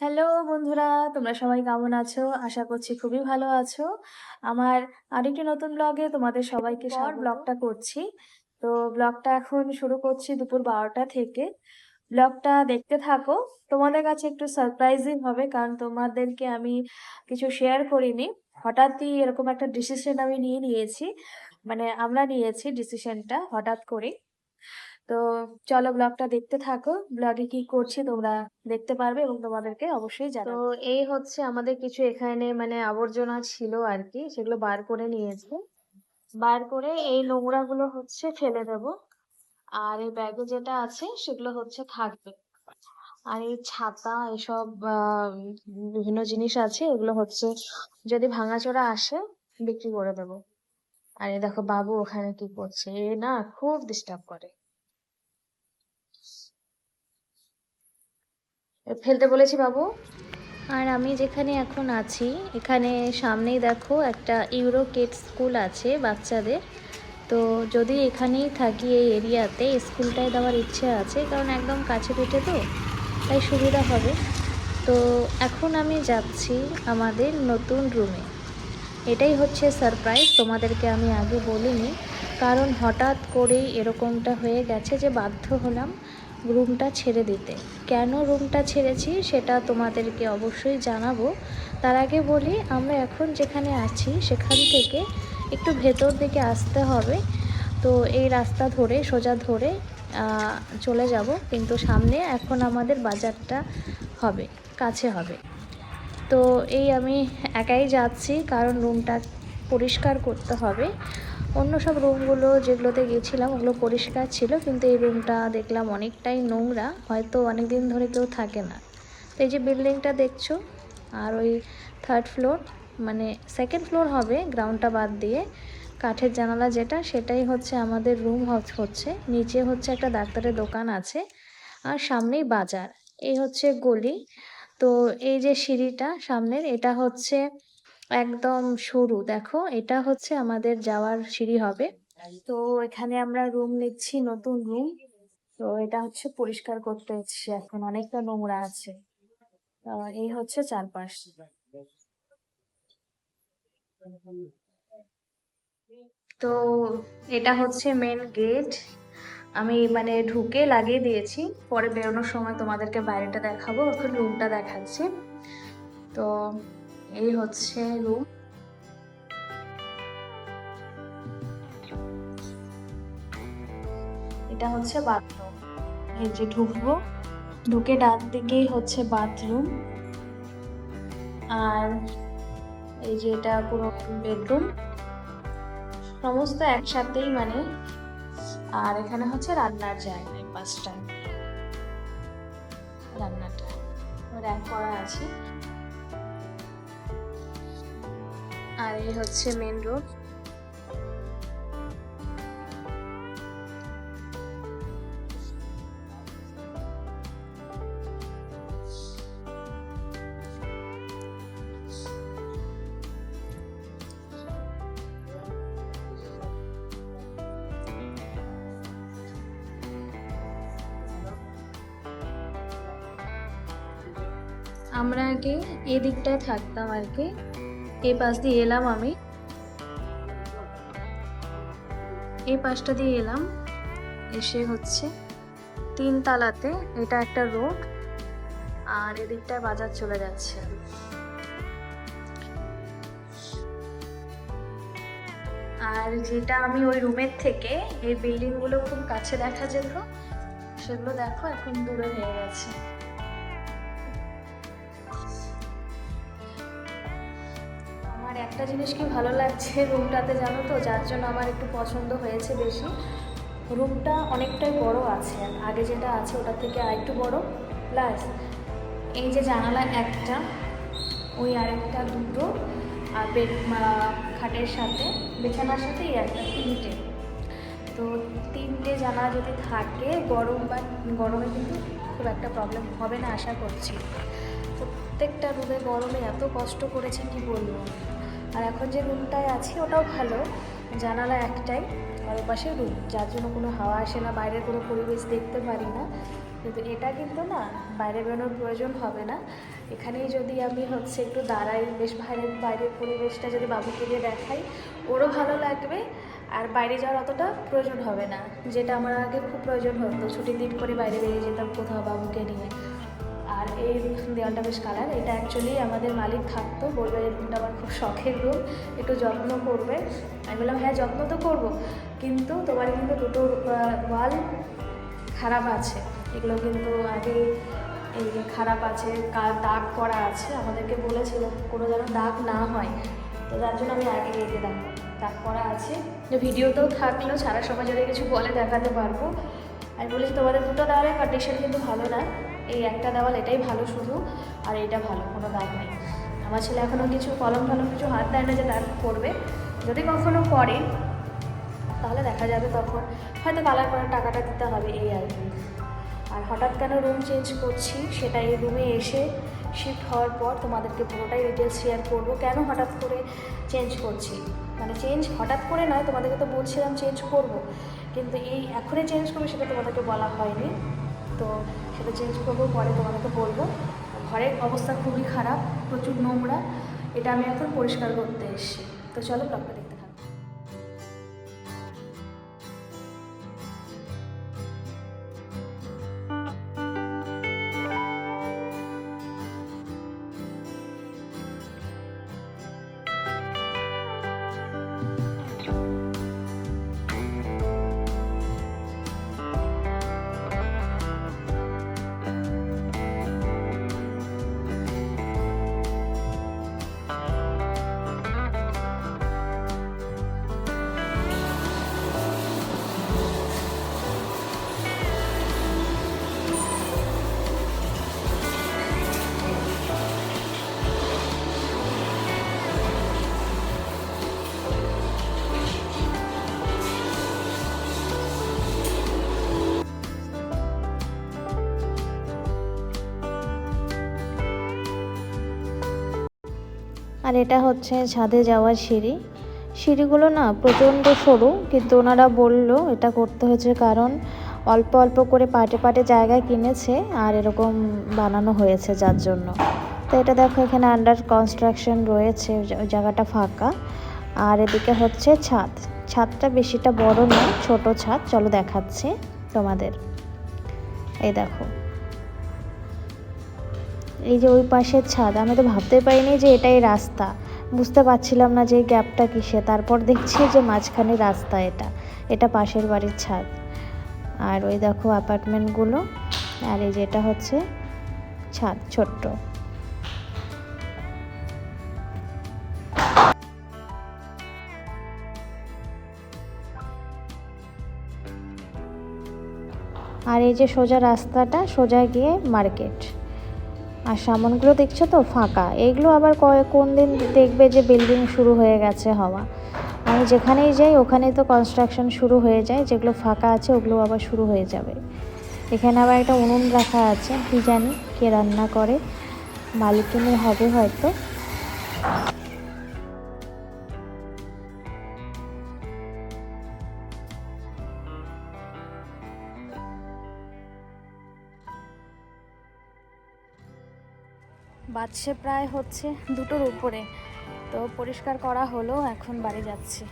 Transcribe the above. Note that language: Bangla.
হ্যালো বন্ধুরা, তোমরা সবাই কেমন আছো? আশা করছি খুবই ভালো আছো। আমার আরেকটি নতুন ব্লগে তোমাদের সবাইকে স্বাগত। ব্লগটা করছি। তো ব্লগটা এখন শুরু করছি দুপুর ১২টা থেকে। ব্লগটা দেখতে থাকো। তোমাদের কাছে একটু সারপ্রাইজিং হবে কারণ তোমাদেরকে আমি কিছু শেয়ার করিনি। হঠাৎই এরকম একটা ডিসিশন আমি নিয়ে নিয়েছি। মানে আমরা নিয়েছি ডিসিশনটা হঠাৎ করেই। তো চলো ব্লগটা দেখতে থাকো। ব্লগে কি করছি তোমরা দেখতে পারবে এবং তোমাদেরকে অবশ্যই তো এই হচ্ছে আমাদের কিছু এখানে মানে আবর্জনা ছিল আর কি সেগুলো বার করে নিয়েছে বার করে এই নোংরাগুলো হচ্ছে ফেলে দেব। আর এই ব্যাগে যেটা আছে সেগুলো হচ্ছে থাকবে। আর এই ছাতা এসব বিভিন্ন জিনিস আছে এগুলো হচ্ছে যদি ভাঙাচোরা আসে বিক্রি করে দেব। আর এই দেখো বাবু ওখানে কি করছে? এ না খুব ডিস্টার্ব করে। ফেলতে বলেছি বাবু। আর আমি যেখানে এখন আছি, এখানে সামনেই দেখো একটা ইউরো কিডস স্কুল আছে বাচ্চাদের। তো যদি এখানেই থাকি এই এরিয়াতে স্কুলটায় দেওয়ার ইচ্ছে আছে, কারণ একদম কাছে পিঠে তো, তাই সুবিধা হবে। তো এখন আমি যাচ্ছি আমাদের নতুন রুমে। এটাই হচ্ছে সারপ্রাইজ, তোমাদেরকে আমি আগে বলিনি, কারণ হঠাৎ করেই এরকমটা হয়ে গেছে যে বাধ্য হলাম রুমটা ছেড়ে দিতে। কেন রুমটা ছেড়েছি সেটা তোমাদেরকে অবশ্যই জানাব। তার আগে বলি, আমরা এখন যেখানে আছি সেখান থেকে একটু ভেতর দিকে আসতে হবে। তো এই রাস্তা ধরে, সোজা ধরে চলে যাব। কিন্তু সামনে এখন আমাদের বাজারটা হবে, কাছে হবে। তো এই আমি একাই যাচ্ছি, কারণ রুমটা পরিষ্কার করতে হবে। অন্য সব রুমগুলো যেগুলোতে গেছিলাম ওগুলো পরিষ্কার ছিল, কিন্তু এই রুমটা দেখলাম অনেকটাই নোংরা, হয়তো অনেক দিন ধরে কেউ থাকে না। তো এই যে বিল্ডিংটা দেখছ, আর ওই থার্ড ফ্লোর মানে সেকেন্ড ফ্লোর হবে গ্রাউন্ডটা বাদ দিয়ে, কাঠের জানালা যেটা, সেটাই হচ্ছে আমাদের রুম হচ্ছে। নিচে হচ্ছে একটা ডাক্তারের দোকান আছে, আর সামনেই বাজার। এই হচ্ছে গলি। তো এই যে সিঁড়িটা সামনের, এটা হচ্ছে একদম সরু দেখো, এটা হচ্ছে আমাদের যাওয়ার সিঁড়ি হবে তো এখানে আমরা রুম নিচ্ছি, নতুন রুম। তো এটা হচ্ছে পরিষ্কার করতে এসেছি এখন, অনেকটা নোংরা আছে। এই হচ্ছে চারপাশ। তো এটা হচ্ছে মেন গেট আমি মানে ঢুকে লাগিয়ে দিয়েছি, পরে বেরোনোর সময় তোমাদেরকে বাইরেটা দেখাবো, এখন রুমটা দেখাচ্ছি তো এই হচ্ছে রুম এটা হচ্ছে বাথরুম এই যে ঢুকবো, ঢুকে ডান দিকেই হচ্ছে বাথরুম আর এই যে এটা পুরো বেডরুম সমস্ত একসাথেই মানে। আর এখানে হচ্ছে রান্নার জায়গা, এই পাঁচটা। রান্নাটা। র্যাক করা আছে। আর এই হচ্ছে মেন রোড আমরা আগে এই দিকটায় থাকতাম আর কি। এই পাশ দিয়ে এলাম আমি। এই পাশটা দিয়ে এলাম। এসে হচ্ছে তিন তালাতে এটা একটা রোড, আর এদিকটায় বাজার চলে যাচ্ছে। আর যেটা আমি ওই রুমের থেকে এই বিল্ডিংগুলো খুব কাছে দেখা যেত, সেগুলো দেখো এখন দূরে হয়ে গেছে। একটা জিনিস কি ভালো লাগছে রুমটাতে জানো তো? যার জন্য আমার একটু পছন্দ হয়েছে বেশি। রুমটা অনেকটাই বড় আছে। আগে যেটা আছে ওটা থেকে আরেকটু বড়। প্লাস এই যে জানালা একটা, ওই আরেকটা দুটো, আর বেড খাটের সাথে, বিছানার সাথে এই একটা, তিনটে। তো তিনটে জানালা যদি থাকে, গরম বা, গরমে কিন্তু খুব একটা প্রবলেম হবে না, আশা করছি। প্রত্যেকটা রুমে গরমে এত কষ্ট করেছে, কি বলব? আর এখন যে রুমটায় আছি, ওটাও ভালো। জানালা একটাই, আর ওপাশে রুম, যার জন্য কোনো হাওয়া আসে না, বাইরের কোনো পরিবেশ দেখতে পারি না। কিন্তু এটা কিন্তু না, বাইরে বেরোনোর প্রয়োজন হবে না। এখানেই যদি আমি হচ্ছে একটু দাঁড়াই, বেশ বাইরের বাইরের পরিবেশটা যদি বাবুকে দিয়ে দেখাই, ওরও ভালো লাগবে। আর বাইরে যাওয়ার অতটা প্রয়োজন হবে না, যেটা আমার আগে খুব প্রয়োজন হতো, ছুটির দিন করে বাইরে বেরিয়ে যেতাম কোথাও বাবুকে নিয়ে। আর এই দেওয়ালটা বেশ কালার। এটা অ্যাকচুয়ালি আমাদের মালিক থাকতো, বলবে এই রুমটা আমার খুব শখের রুম একটু যত্ন করবে। আমি বললাম হ্যাঁ যত্ন তো করব, কিন্তু তোমার কিন্তু দুটো ওয়াল খারাপ আছে। এগুলো কিন্তু আগে এই যে খারাপ আছে দাগ করা আছে। আমাদেরকে বলেছিল, কোনো যেন দাগ না হয়। তো যার জন্য আমি আগে যে দেখো, দাগ করা আছে। ভিডিওতেও থাকলেও সারা সময় যদি কিছু বলে দেখাতে পারব। আমি বলেছি, তোমাদের দুটো দাঁড়ায় কন্ডিশন কিন্তু ভালো না। এই একটা দেওয়াল এটাই ভালো শুধু, আর এটা ভালো, কোনো দাগ নেই। আমার ছেলে এখনও কিছু কলম টলম কিছু হাত দেয় না যে দাগ করবে। যদি কখনো করে, তাহলে দেখা যাবে তখন। হয়তো কালার করার টাকাটা দিতে হবে এই আর কি। আর হঠাৎ কেন রুম চেঞ্জ করছি, সেটা এই রুমে এসে শিফট হওয়ার পর তোমাদেরকে পুরোটাই ডিটেলস শেয়ার করব। কেন হঠাৎ করে চেঞ্জ করছি? মানে চেঞ্জ হঠাৎ করে নয়, তোমাদেরকে তো বলছিলাম চেঞ্জ করব। কিন্তু এই এখনই চেঞ্জ করব সেটা তোমাদেরকে বলা হয়নি। তো সেটা চেঞ্জ করব, পরে তোমাদেরকে বলব। ঘরের অবস্থা খুবই খারাপ, প্রচুর নোংরা। এটা আমি এখন পরিষ্কার করতে এসেছি। তো চলো, ব্লগটা আর এটা হচ্ছে ছাদে যাওয়ার সিঁড়ি। সিঁড়িগুলো না প্রচণ্ড সরু, কিন্তু ওনারা বলল এটা করতে হয়েছে কারণ অল্প অল্প করে পাটে পাটে জায়গা কিনেছে আর এরকম বানানো হয়েছে যার জন্য। তো এটা দেখো এখানে আন্ডার কনস্ট্রাকশন রয়েছে জায়গাটা ফাঁকা। আর এদিকে হচ্ছে ছাদ। ছাদটা বেশিটা বড় নয়, ছোট ছাদ। চলো দেখাচ্ছি তোমাদের। এই দেখো। এই যে ওই পাশের ছাদ, আমি তো ভাবতে পারিনি যে এটাই রাস্তা। বুঝতে পারছিলাম না যে গ্যাপটা কিসে তারপর দেখছি যে মাঝখানে রাস্তা এটা এটা পাশের বাড়ির ছাদ। আর ওই দেখো অ্যাপার্টমেন্টগুলো আর এই যেটা হচ্ছে ছাদ ছোট্ট। আর এই যে সোজা রাস্তাটা, সোজা গিয়ে মার্কেট। আর সামনগুলো দেখছ তো, ফাঁকা। এগুলো আবার কয় কোন দিন দেখবে যে বিল্ডিং শুরু হয়ে গেছে হওয়া। আমি যেখানেই যাই, ওখানেই তো কনস্ট্রাকশন শুরু হয়ে যায়। যেগুলো ফাঁকা আছে, ওগুলো আবার শুরু হয়ে যাবে। এখানে আবার একটা উনুন রাখা আছে, কী জানি কে রান্না করে। মালিকিনী হবে হয়তো। বাজছে প্রায় হচ্ছে দুটোর উপরে। তো পরিষ্কার করা হলো এখন বাড়ি যাচ্ছি।